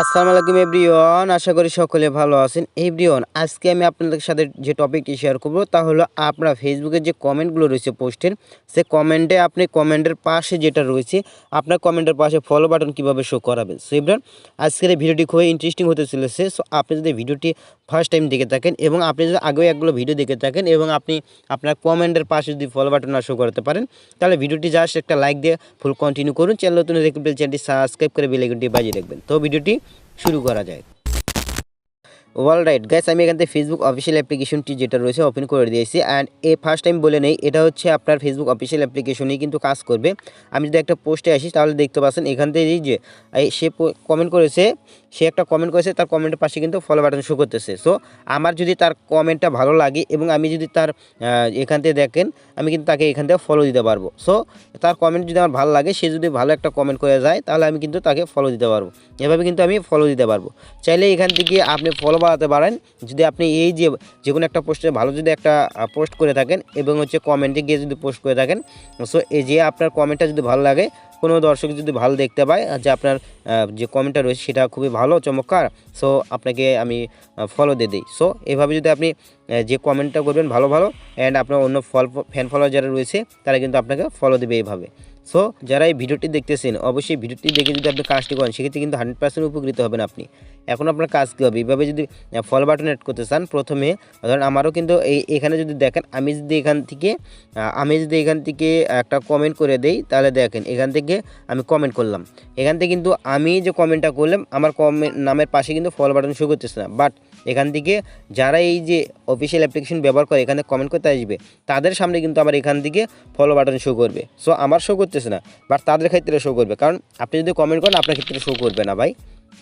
আসসালামু আলাইকুম এভরিওয়ান, আশা করি সকলে ভালো আছেন। এভরিওয়ান, আজকে আমি আপনাদের সাথে যে টপিকটি শেয়ার করব তা হলো আপনার ফেসবুকে যে কমেন্টগুলো রয়েছে পোস্টের সে কমেন্টে আপনি কমেন্টের পাশে যেটা রয়েছে, আপনার কমেন্টের পাশে ফলো বাটন কীভাবে শো করাবেন। সো এভরিওয়ান, আজকের এই ভিডিওটি খুবই ইন্টারেস্টিং হতে চলেছে। সো আপনি যদি ভিডিওটি ফার্স্ট টাইম দেখে থাকেন এবং আপনি যদি আগেও একগুলো ভিডিও দেখে থাকেন এবং আপনি আপনার কমেন্টের পাশে যদি ফলো বাটন শো করতে পারেন, তাহলে ভিডিওটি জাস্ট একটা লাইক দিয়ে ফুল কন্টিনিউ করুন। চ্যানেল নতুন দেখবেন চ্যানেলটি সাবস্ক্রাইব করে বেলাইকনটি বাজিয়ে রাখবেন। তো ভিডিওটি শুরু করা যায়। ওয়াল রাইট গাইস আমি এখান থেকে ফেসবুক অফিসিয়াল অ্যাপ্লিকেশনটি যেটা রয়েছে ওপেন করে দিয়েছি। অ্যান্ড এ ফার্স্ট টাইম বলে নেই, এটা হচ্ছে আপনার ফেসবুক অফিসিয়াল অ্যাপ্লিকেশনেই কিন্তু কাজ করবে। আমি যদি একটা পোস্টে আসি, তাহলে দেখতে পাচ্ছেন এখান থেকে যে সে কমেন্ট করেছে সে একটা কমেন্ট করেছে, তার কমেন্টের পাশে কিন্তু ফলো বাটন শো করতেছে। সো আমার যদি তার কমেন্টটা ভালো লাগে এবং আমি যদি তার এখান থেকে দেখেন, আমি কিন্তু তাকে এখান থেকে ফলো দিতে পারব। সো তার কমেন্ট যদি আমার ভালো লাগে, সে যদি ভালো একটা কমেন্ট করে যায়, তাহলে আমি কিন্তু তাকে ফলো দিতে পারব। এভাবে কিন্তু আমি ফলো দিতে পারব। চাইলে এখান থেকে আপনি ফলো বাড়াতে পারেন। যদি আপনি এই যে যে কোনো একটা পোস্টে ভালো যদি একটা পোস্ট করে থাকেন এবং হচ্ছে কমেন্টে গিয়ে যদি পোস্ট করে থাকেন সো এই যে আপনার কমেন্টটা যদি ভালো লাগে কোনো দর্শক যদি ভালো দেখতে পায় যে আপনার যে কমেন্টটা রয়েছে সেটা খুবই ভালো, চমৎকার সো আপনাকে আমি ফলো দিয়ে দিই। সো এভাবে যদি আপনি যে কমেন্টটা করবেন ভালো ভালো অ্যান্ড আপনার অন্য ফল ফ্যান ফলোয়ার যারা রয়েছে, তারা কিন্তু আপনাকে ফলো দেবে এইভাবে। সো যারা এই ভিডিওটি দেখতেছেন, অবশ্যই ভিডিওটি দেখে যদি আপনি কাজটি করেন, সেক্ষেত্রে কিন্তু হান্ড্রেড পার্সেন্ট উপকৃত হবেন আপনি। এখন আপনার কাজ কী হবে? এইভাবে যদি ফলো বাটন অ্যাড করতে চান, প্রথমে, ধরেন আমারও কিন্তু এই, এখানে যদি দেখেন, আমি যদি এখান থেকে আমি যদি এখান থেকে একটা কমেন্ট করে দেই, তাহলে দেখেন, এখান থেকে আমি কমেন্ট করলাম। এখান থেকে কিন্তু আমি যে কমেন্টটা করলাম, আমার কমেন্ট নামের পাশে কিন্তু ফলো বাটন শো করতেছে না। বাট এখান থেকে যারা এই যে অফিসিয়াল অ্যাপ্লিকেশন ব্যবহার করে, এখানে কমেন্ট করতে আসবে, তাদের সামনে কিন্তু আমার এখান থেকে ফলো বাটন শো করবে। সো আমার শো করতেছে না বাট তাদের ক্ষেত্রে শো করবে। কারণ আপনি যদি কমেন্ট করেন, আপনার ক্ষেত্রে শো করবে না ভাই।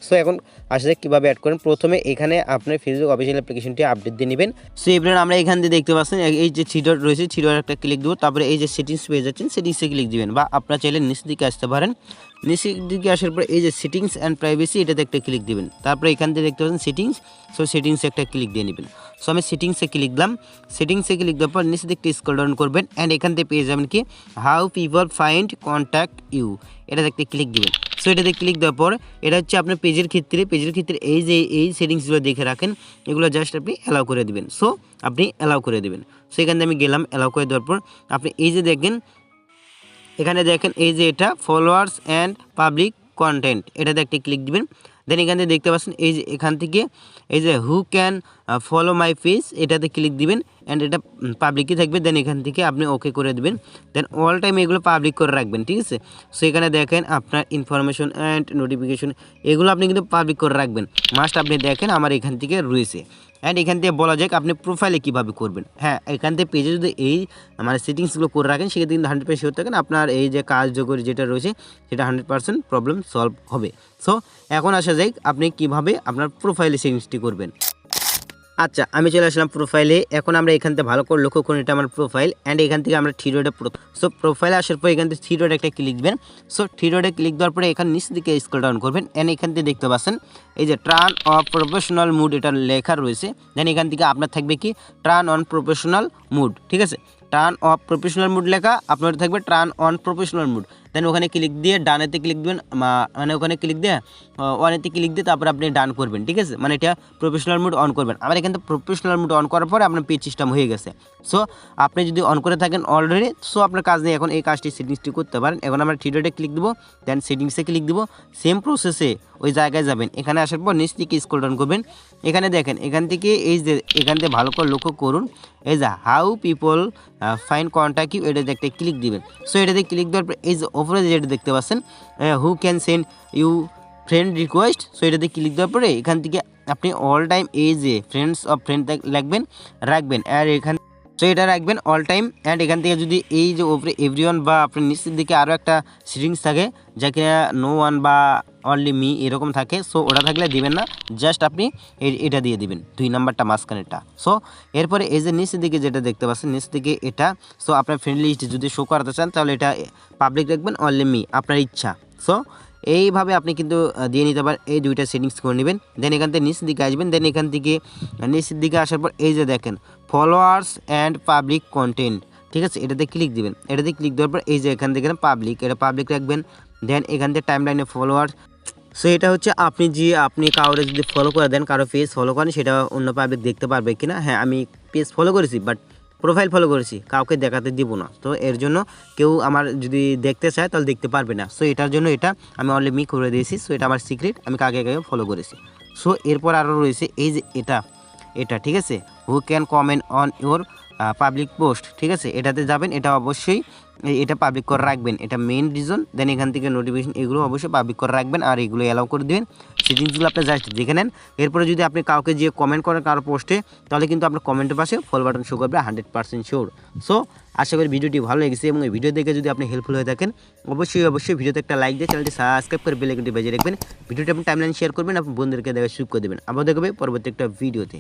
সো এখন আসলে কীভাবে অ্যাড করেন। প্রথমে এখানে আপনার ফেসবুক অফিসিয়াল অ্যাপ্লিকেশনটি আপডেট দিয়ে নেবেন। সো এবার আমরা এখান দিয়ে দেখতে পাচ্ছেন, এই- যে থ্রি রয়েছে থ্রি একটা ক্লিক দেবো, তারপরে এই যে সেটিংস পেয়ে যাচ্ছেন সেটিংসে ক্লিক দিবেন। বা আপনারা চাইলে নিচের দিকে আসতে পারেন। নিচের দিকে আসার পর এই যে সেটিংস অ্যান্ড প্রাইভেসি এটাতে একটা ক্লিক দিবেন। তারপরে এখান থেকে দেখতে পাচ্ছেন সেটিংস সো সেটিংসে একটা ক্লিক দিয়ে নেবেন। সো আমি সেটিংসে ক্লিক দিলাম। সেটিংসে ক্লিক দেওয়ার পর নিচে দিকে স্ক্রল ডাউন করবেন অ্যান্ড এখান থেকে পেয়ে যাবেন কি? How people find contact you এটা দেখতে ক্লিক দিবেন। সো এটাতে ক্লিক দেওয়ার পর এটা হচ্ছে আপনার পেজের ক্ষেত্রে পেজের ক্ষেত্রে এই যে, এই সেটিংসগুলো দেখে রাখেন, এগুলো জাস্ট আপনি অ্যালাউ করে দিবেন। সো আপনি অ্যালাউ করে দেবেন। সো এখান থেকে আমি গেলাম অ্যালাউ করে দেওয়ার পর আপনি এই যে দেখেন এখানে দেখেন এই যে এটা ফলোয়ার্স অ্যান্ড পাবলিক কন্টেন্ট এটাতে একটি ক্লিক দিবেন। দেন এখান থেকে দেখতে পাচ্ছেন এই যে এখান থেকে এই যে who can follow my page এটাতে ক্লিক দিবেন অ্যান্ড এটা পাবলিকই থাকবে। দেন এখান থেকে আপনি ওকে করে দেবেন। দেন অল টাইম এগুলো পাবলিক করে রাখবেন, ঠিক আছে? সো এখানে দেখেন আপনার ইনফরমেশন অ্যান্ড নোটিফিকেশন এগুলো আপনি কিন্তু পাবলিক করে রাখবেন। মাস্ট আপনি দেখেন আমার এখান থেকে রয়েছে। অ্যান্ড এখান থেকে বলা যাক আপনি প্রোফাইলে কীভাবে করবেন। হ্যাঁ এখান থেকে পেজে যদি এই মানে সেটিংসগুলো করে রাখেন, সেক্ষেত্রে কিন্তু হান্ড্রেড পার্সেন্ট থাকেন আপনার এই যে কার্যকরী যেটা রয়েছে, সেটা হান্ড্রেড পার্সেন্ট প্রবলেম সলভ হবে। সো এখন আসা যাক আপনি কীভাবে আপনার প্রোফাইলে সেটিংসটি করবেন। আচ্ছা আমি চলে আসলাম প্রোফাইলে এখন আমরা এখান থেকে ভালো করে লক্ষ্য করুন, এটা আমার প্রোফাইল অ্যান্ড এখান থেকে আমরা থ্রি রোডে সো প্রোফাইলে আসার পর এখান থেকে থ্রি রোডে একটা ক্লিক দিবেন। সো থ্রি রোডে ক্লিক দেওয়ার পরে এখানে নিচ দিকে স্ক্রল ডাউন করবেন অ্যান্ড এখান থেকে দেখতে পাচ্ছেন, এই যে ট্রান অফ প্রফেশনাল মুড এটা লেখা রয়েছে। দেন এখান থেকে আপনার থাকবে কি? ট্রান অন প্রফেশনাল মুড ঠিক আছে? টার্ন অফ প্রফেশনাল মুড লেখা, আপনার থাকবে turn on professional mood then ওখানে ক্লিক দিয়ে ডানেতে ক্লিক দিবেন মানে ওখানে ক্লিক দিয়ে ওয়ানেতে ক্লিক দিয়ে তারপর আপনি ডান করবেন, ঠিক আছে? মানে এটা প্রফেশনাল মুড অন করবেন। আমার এখানে প্রফেশনাল মুড অন করার পরে আপনার পেজ সিস্টেম হয়ে গেছে। সো আপনি যদি অন করে থাকেন অলরেডি সো আপনার কাজ নেই। এখন এই কাজটি সেটিংসটি করতে পারেন। এখন আমরা থ্রি ডটে ক্লিক দেবো দেন সেটিংসে ক্লিক দেবো। সেম প্রসেসে ওই জায়গায় যাবেন। এখানে আসার পর নিচ থেকে স্ক্রল ডাউন করবেন। এখানে দেখেন, এখান থেকে এই যে, এখান থেকে ভালো করে লক্ষ্য করুন। এই যে how people find contact you এটাতে একটা ক্লিক দিবেন। সো এটাতে ক্লিক দেওয়ার পর এই যে, ওপরে যেটা দেখতে পাচ্ছেন who can send you friend request so এটাতে ক্লিক দেওয়ার পরে এখান থেকে আপনি অল টাইম এই যে ফ্রেন্ডস অফ ফ্রেন্ড লাগবেন, রাখবেন। আর এখান সো এটা রাখবেন অল টাইম অ্যান্ড এখান থেকে যদি এই যে, ওপরে এভরিওয়ান বা আপনার নিচের দিকে আরও একটা সিটিংস থাকে, যা কিনা নো ওয়ান বা অনলি মি এরকম থাকে সো ওটা থাকলে দিবেন না জাস্ট আপনি এটা দিয়ে দিবেন, দুই নাম্বারটা মাঝখানেরটা। সো এরপরে এই যে নিচের দিকে যেটা দেখতে পাচ্ছেন নিচ দিকে এটা সো আপনার ফ্রেন্ড লিস্ট যদি শো করাতে চান, তাহলে এটা পাবলিক রাখবেন অনলি মি আপনার ইচ্ছা। সো এইভাবে আপনি কিন্তু দিয়ে নিতে পারেন, এই দুইটা সেটিংস করে নেবেন দেন এখান থেকে নিচের দিকে আসবেন দেন এখান থেকে নিচের দিকে আসার পর এই যে দেখেন ফলোয়ার্স অ্যান্ড পাবলিক কন্টেন্ট ঠিক আছে? এটাতে ক্লিক দিবেন, এটাতে ক্লিক দেওয়ার পর এই যে এখান থেকে পাবলিক এটা পাবলিক রাখবেন দেন এখান থেকে টাইম লাইনে ফলোয়ার্স সো এটা হচ্ছে আপনি যে আপনি কাউরে যদি ফলো করে দেন, কারও পেজ ফলো করেন সেটা অন্য পাবলিক দেখতে পারবে কিনা? হ্যাঁ আমি পেজ ফলো করেছি বাট প্রোফাইল ফলো করেছি, কাউকে দেখাতে দিব না। তো এর জন্য কেউ আমার যদি দেখতে চায়, তাহলে দেখতে পারবে না। সো এটার জন্য এটা আমি অলরেডি মি করে দিয়েছি। সো এটা আমার সিক্রেট আমি কাকে কাকে ফলো করেছি। সো এরপর আরও রয়েছে, এই যে এটা এটা, ঠিক আছে? Who can comment on your public post ঠিক আছে? এটাতে যাবেন, এটা অবশ্যই এটা পাবলিক করে রাখবেন। এটা মেইন রিজন দেন এখান থেকে নোটিফিকেশন এগুলো অবশ্যই পাবলিক করে রাখবেন আর এগুলো অ্যালাউ করে দেবেন। সেই জিনিসগুলো আপনি জাস্ট দেখে নেন। এরপরে যদি আপনি কাউকে যে কমেন্ট করেন কারও পোস্টে তাহলে কিন্তু আপনার কমেন্টের পাশে ফলো বাটন শো করবে হান্ড্রেড পার্সেন্ট শিওর সো আশা করি ভিডিওটি ভালো লেগেছে এবং এই ভিডিও দেখে যদি আপনি হেল্পফুল হয়ে থাকেন, অবশ্যই অবশ্যই ভিডিওতে একটা লাইক দিয়ে চ্যানেলটি সাবস্ক্রাইব করে বেল আইকনটি বেজে রাখবেন। ভিডিওটি আপনি টাইমলাইন শেয়ার করবেন, আপনার বন্ধুদেরকে দেখে সুযোগ করে দেবেন। আবার দেখবে পরবর্তী একটা ভিডিওতে